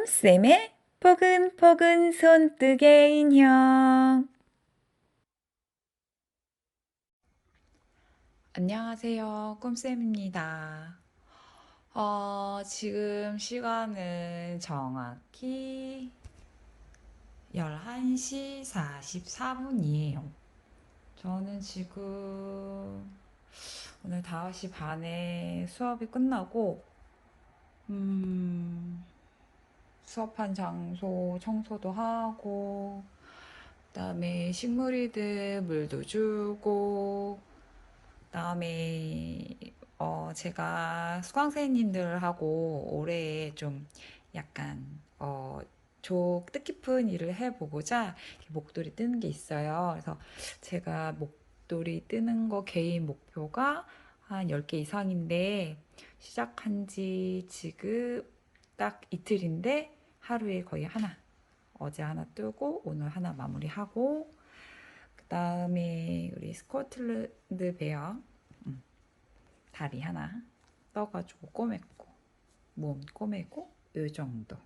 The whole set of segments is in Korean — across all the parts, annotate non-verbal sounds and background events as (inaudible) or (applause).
꿈쌤의 포근포근 손뜨개 인형. 안녕하세요. 꿈쌤입니다. 어, 지금 시간은 정확히 11시 44분이에요. 저는 지금 오늘 5시 반에 수업이 끝나고, 음, 수업한 장소 청소도 하고, 그다음에 식물이들 물도 주고, 그다음에 어 제가 수강생님들하고 올해 좀 약간 어 조 뜻깊은 일을 해보고자 목도리 뜨는 게 있어요. 그래서 제가 목도리 뜨는 거 개인 목표가 한 10개 이상인데 시작한 지 지금 딱 이틀인데 하루에 거의 하나. 어제 하나 뜨고 오늘 하나 마무리하고 그 다음에 우리 스코틀랜드 베어 음, 다리 하나 떠가지고 꼬맸고 몸 꼬매고 요 정도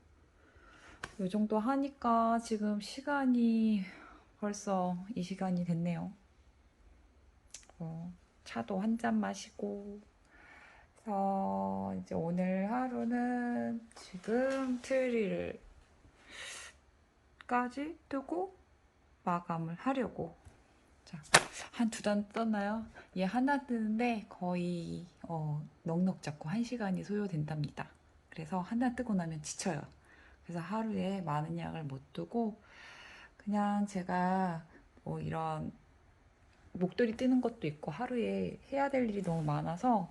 요 정도 하니까 지금 시간이 벌써 이 시간이 됐네요 어, 차도 한 잔 마시고 그래서 이제 오늘 하루는 지금 트리를 까지 뜨고 마감을 하려고 자, 한 두 단 떴나요? 얘 하나 뜨는데 거의 어, 넉넉 잡고 한 시간이 소요된답니다. 그래서 하나 뜨고 나면 지쳐요. 그래서 하루에 많은 양을 못 뜨고 그냥 제가 뭐 이런 목도리 뜨는 것도 있고 하루에 해야 될 일이 너무 많아서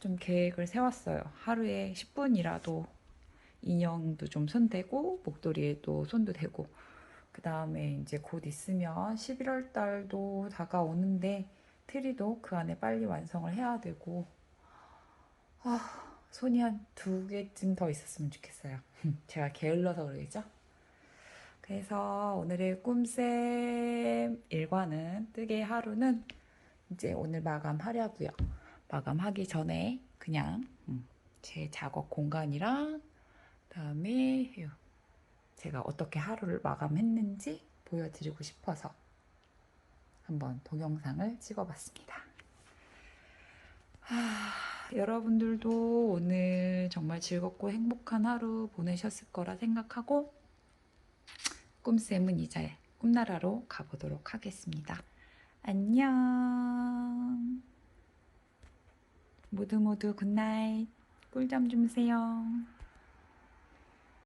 좀 계획을 세웠어요. 하루에 10분이라도 인형도 좀 손대고 목도리에도 손도 대고. 그 다음에 이제 곧 있으면 11월 달도 다가오는데 트리도 그 안에 빨리 완성을 해야 되고. 아 손이 한 두 개쯤 더 있었으면 좋겠어요. (laughs) 제가 게을러서 그러겠죠? 그래서 오늘의 꿈쌤 일과는 뜨개 하루는 이제 오늘 마감하려고요 마감하기 전에 그냥 음, 제 작업 공간이랑 그다음에 요 제가 어떻게 하루를 마감했는지 보여드리고 싶어서 한번 동영상을 찍어봤습니다. 아, 여러분들도 오늘 정말 즐겁고 행복한 하루 보내셨을 거라 생각하고 꿈쌤은 이제 꿈나라로 가보도록 하겠습니다. 안녕. 모두 모두 굿나잇. 꿀잠 주무세요.